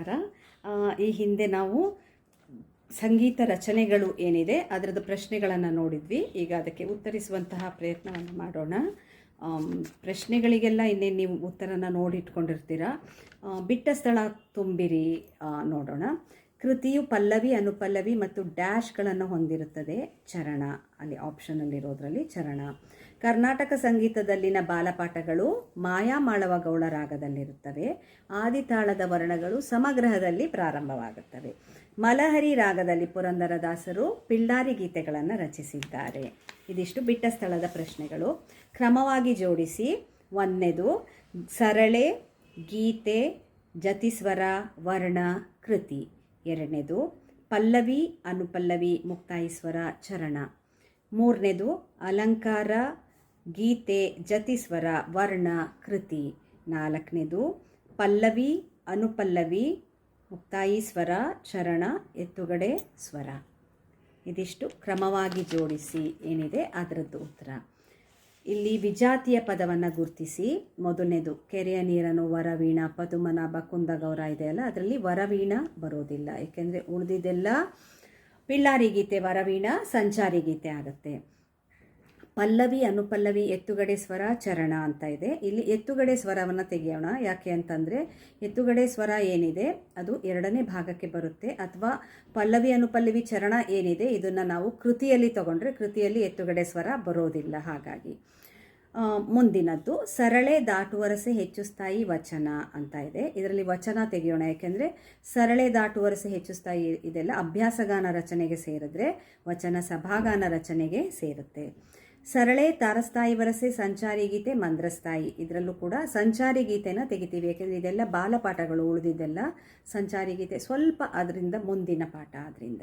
ನಮಸ್ಕಾರ ಈ ಹಿಂದೆ ನಾವು ಸಂಗೀತ ರಚನೆಗಳು ಏನಿದೆ, ಅದರದ್ದು ಪ್ರಶ್ನೆಗಳನ್ನು ನೋಡಿದ್ವಿ. ಈಗ ಅದಕ್ಕೆ ಉತ್ತರಿಸುವಂತಹ ಪ್ರಯತ್ನವನ್ನು ಮಾಡೋಣ. ಪ್ರಶ್ನೆಗಳಿಗೆಲ್ಲ ಇನ್ನೇನು ನೀವು ಉತ್ತರನ ನೋಡಿಟ್ಕೊಂಡಿರ್ತೀರ? ಬಿಟ್ಟ ಸ್ಥಳ ತುಂಬಿರಿ ನೋಡೋಣ. ಕೃತಿಯು ಪಲ್ಲವಿ, ಅನುಪಲ್ಲವಿ ಮತ್ತು ಡ್ಯಾಶ್ಗಳನ್ನು ಹೊಂದಿರುತ್ತದೆ. ಚರಣ, ಅಲ್ಲಿ ಆಪ್ಷನಲ್ಲಿರೋದ್ರಲ್ಲಿ ಚರಣ. ಕರ್ನಾಟಕ ಸಂಗೀತದಲ್ಲಿನ ಬಾಲಪಾಠಗಳು ಮಾಯಾಮಾಳವ ಗೌಳ ರಾಗದಲ್ಲಿರುತ್ತವೆ. ಆದಿತಾಳದ ವರ್ಣಗಳು ಸಮಗ್ರಹದಲ್ಲಿ ಪ್ರಾರಂಭವಾಗುತ್ತವೆ. ಮಲಹರಿ ರಾಗದಲ್ಲಿ ಪುರಂದರದಾಸರು ಪಿಳ್ಳಾರಿ ಗೀತೆಗಳನ್ನು ರಚಿಸಿದ್ದಾರೆ. ಇದಿಷ್ಟು ಬಿಟ್ಟ ಸ್ಥಳದ ಪ್ರಶ್ನೆಗಳು. ಕ್ರಮವಾಗಿ ಜೋಡಿಸಿ. ಒಂದನೇದು, ಸರಳೆ, ಗೀತೆ, ಜತಿಸ್ವರ, ವರ್ಣ, ಕೃತಿ. ಎರಡನೇದು, ಪಲ್ಲವಿ ಅನುಪಲ್ಲವಿ ಮುಕ್ತಾಯಿಸ್ವರ ಚರಣ. ಮೂರನೇದು, ಅಲಂಕಾರ ಗೀತೆ ಜತಿಸ್ವರ ವರ್ಣ ಕೃತಿ. ನಾಲ್ಕನೇದು, ಪಲ್ಲವಿ ಅನುಪಲ್ಲವಿ ಮುಕ್ತಾಯಿ ಸ್ವರ ಚರಣ ಎತ್ತುಗಡೆ ಸ್ವರ. ಇದಿಷ್ಟು ಕ್ರಮವಾಗಿ ಜೋಡಿಸಿ ಏನಿದೆ ಅದರದ್ದು ಉತ್ತರ. ಇಲ್ಲಿ ವಿಜಾತಿಯ ಪದವನ್ನು ಗುರುತಿಸಿ. ಮೊದಲನೇದು, ಕೆರೆಯ ನೀರನ್ನು ವರವೀಣ ಪದುಮನ ಬಕುಂದ ಗೌರ ಇದೆಯಲ್ಲ ಅದರಲ್ಲಿ ವರವೀಣ ಬರೋದಿಲ್ಲ. ಏಕೆಂದರೆ ಉಳಿದಿದ್ದೆಲ್ಲ ಪಿಳ್ಳಾರಿ ಗೀತೆ, ವರವೀಣ, ಸಂಚಾರಿ ಗೀತೆ ಆಗುತ್ತೆ. ಪಲ್ಲವಿ ಅನುಪಲ್ಲವಿ ಎತ್ತುಗಡೆ ಸ್ವರ ಚರಣ ಅಂತ ಇದೆ. ಇಲ್ಲಿ ಎತ್ತುಗಡೆ ಸ್ವರವನ್ನು ತೆಗೆಯೋಣ. ಯಾಕೆ ಅಂತಂದರೆ ಎತ್ತುಗಡೆ ಸ್ವರ ಏನಿದೆ ಅದು ಎರಡನೇ ಭಾಗಕ್ಕೆ ಬರುತ್ತೆ. ಅಥವಾ ಪಲ್ಲವಿ ಅನುಪಲ್ಲವಿ ಚರಣ ಏನಿದೆ ಇದನ್ನು ನಾವು ಕೃತಿಯಲ್ಲಿ ತಗೊಂಡ್ರೆ ಕೃತಿಯಲ್ಲಿ ಎತ್ತುಗಡೆ ಸ್ವರ ಬರೋದಿಲ್ಲ ಹಾಗಾಗಿ. ಮುಂದಿನದ್ದು ಸರಳೆ ದಾಟುವರಸೆ ಹೆಚ್ಚು ಸ್ಥಾಯಿ ವಚನ ಅಂತ ಇದೆ. ಇದರಲ್ಲಿ ವಚನ ತೆಗೆಯೋಣ. ಯಾಕೆಂದರೆ ಸರಳೆ ದಾಟುವರಸೆ ಹೆಚ್ಚು ಸ್ಥಾಯಿ ಇದೆಲ್ಲ ಅಭ್ಯಾಸಗಾನ ರಚನೆಗೆ ಸೇರಿದ್ರೆ ವಚನ ಸಭಾಗಾನ ರಚನೆಗೆ ಸೇರುತ್ತೆ. ಸರಳೆ ತಾರಸ್ತಾಯಿ ವರಸೆ ಸಂಚಾರಿ ಗೀತೆ ಮಂದ್ರಸ್ತಾಯಿ ಇದರಲ್ಲೂ ಕೂಡ ಸಂಚಾರಿ ಗೀತೆನ ತೆಗಿತೀವಿ. ಯಾಕೆಂದರೆ ಇದೆಲ್ಲ ಬಾಲಪಾಠಗಳು ಉಳಿದಿದ್ದೆಲ್ಲ ಸಂಚಾರಿ ಗೀತೆ ಸ್ವಲ್ಪ ಅದರಿಂದ ಮುಂದಿನ ಪಾಠ ಅದರಿಂದ.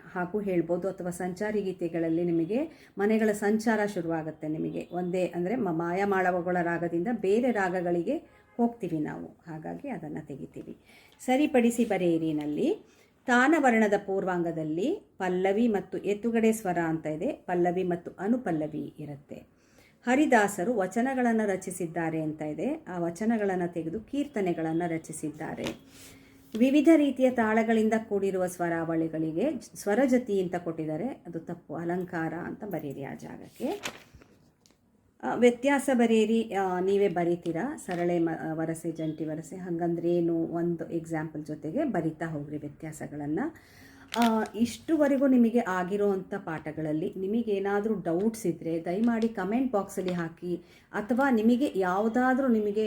ಹಾಗೂ ಹೇಳ್ಬೋದು ಅಥವಾ ಸಂಚಾರಿ ಗೀತೆಗಳಲ್ಲಿ ನಿಮಗೆ ಮನೆಗಳ ಸಂಚಾರ ಶುರುವಾಗುತ್ತೆ ನಿಮಗೆ. ಒಂದೇ ಅಂದರೆ ಮಾಯಮಾಳವಗಳ ರಾಗದಿಂದ ಬೇರೆ ರಾಗಗಳಿಗೆ ಹೋಗ್ತೀವಿ ನಾವು. ಹಾಗಾಗಿ ಅದನ್ನು ತೆಗಿತೀವಿ. ಸರಿಪಡಿಸಿ ಬರೆಯಿರಿನಲ್ಲಿ ತಾನವರ್ಣದ ಪೂರ್ವಾಂಗದಲ್ಲಿ ಪಲ್ಲವಿ ಮತ್ತು ಎತ್ತುಗಡೆ ಸ್ವರ ಅಂತ ಇದೆ. ಪಲ್ಲವಿ ಮತ್ತು ಅನುಪಲ್ಲವಿ ಇರುತ್ತೆ. ಹರಿದಾಸರು ವಚನಗಳನ್ನು ರಚಿಸಿದ್ದಾರೆ ಅಂತ ಇದೆ. ಆ ವಚನಗಳನ್ನು ತೆಗೆದು ಕೀರ್ತನೆಗಳನ್ನು ರಚಿಸಿದ್ದಾರೆ. ವಿವಿಧ ರೀತಿಯ ತಾಳಗಳಿಂದ ಕೂಡಿರುವ ಸ್ವರಾವಳಿಗಳಿಗೆ ಸ್ವರಜತಿ ಅಂತ ಕೊಟ್ಟಿದ್ದಾರೆ. ಅದು ತಪ್ಪು. ಅಲಂಕಾರ ಅಂತ ಬರೀರಿ ಆ ಜಾಗಕ್ಕೆ. ವ್ಯತ್ಯಾಸ ಬರೆಯಿರಿ. ನೀವೇ ಬರೀತೀರಾ? ಸರಳೆ ಮ ವರಸೆ, ಜಂಟಿ ವರಸೆ. ಹಾಗಂದ್ರೆ ಏನು ಒಂದು ಎಕ್ಸಾಂಪಲ್ ಜೊತೆಗೆ ಬರಿತಾ ಹೋಗ್ರಿ ವ್ಯತ್ಯಾಸಗಳನ್ನು. ಇಷ್ಟುವರೆಗೂ ನಿಮಗೆ ಆಗಿರೋವಂಥ ಪಾಠಗಳಲ್ಲಿ ನಿಮಗೇನಾದರೂ ಡೌಟ್ಸ್ ಇದ್ದರೆ ದಯಮಾಡಿ ಕಮೆಂಟ್ ಬಾಕ್ಸಲ್ಲಿ ಹಾಕಿ, ಅಥವಾ ನಿಮಗೆ ಯಾವುದಾದ್ರೂ ನಿಮಗೆ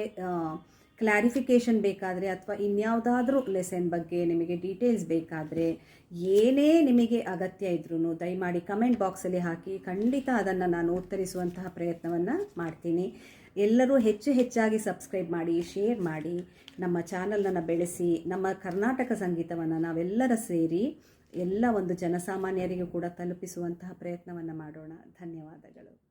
ಕ್ಲಾರಿಫಿಕೇಷನ್ ಬೇಕಾದರೆ ಅಥವಾ ಇನ್ಯಾವುದಾದ್ರೂ ಲೆಸನ್ ಬಗ್ಗೆ ನಿಮಗೆ ಡೀಟೇಲ್ಸ್ ಬೇಕಾದರೆ ಏನೇ ನಿಮಗೆ ಅಗತ್ಯ ಇದ್ರೂ ದಯಮಾಡಿ ಕಮೆಂಟ್ ಬಾಕ್ಸಲ್ಲಿ ಹಾಕಿ ಖಂಡಿತ ಅದನ್ನು ನಾನು ಉತ್ತರಿಸುವಂತಹ ಪ್ರಯತ್ನವನ್ನು ಮಾಡ್ತೀನಿ. ಎಲ್ಲರೂ ಹೆಚ್ಚು ಹೆಚ್ಚಾಗಿ ಸಬ್ಸ್ಕ್ರೈಬ್ ಮಾಡಿ ಶೇರ್ ಮಾಡಿ, ನಮ್ಮ ಚಾನಲನ್ನು ಬೆಳೆಸಿ, ನಮ್ಮ ಕರ್ನಾಟಕ ಸಂಗೀತವನ್ನು ನಾವೆಲ್ಲರ ಸೇರಿ ಎಲ್ಲ ಒಂದು ಜನಸಾಮಾನ್ಯರಿಗೂ ಕೂಡ ತಲುಪಿಸುವಂತಹ ಪ್ರಯತ್ನವನ್ನು ಮಾಡೋಣ. ಧನ್ಯವಾದಗಳು.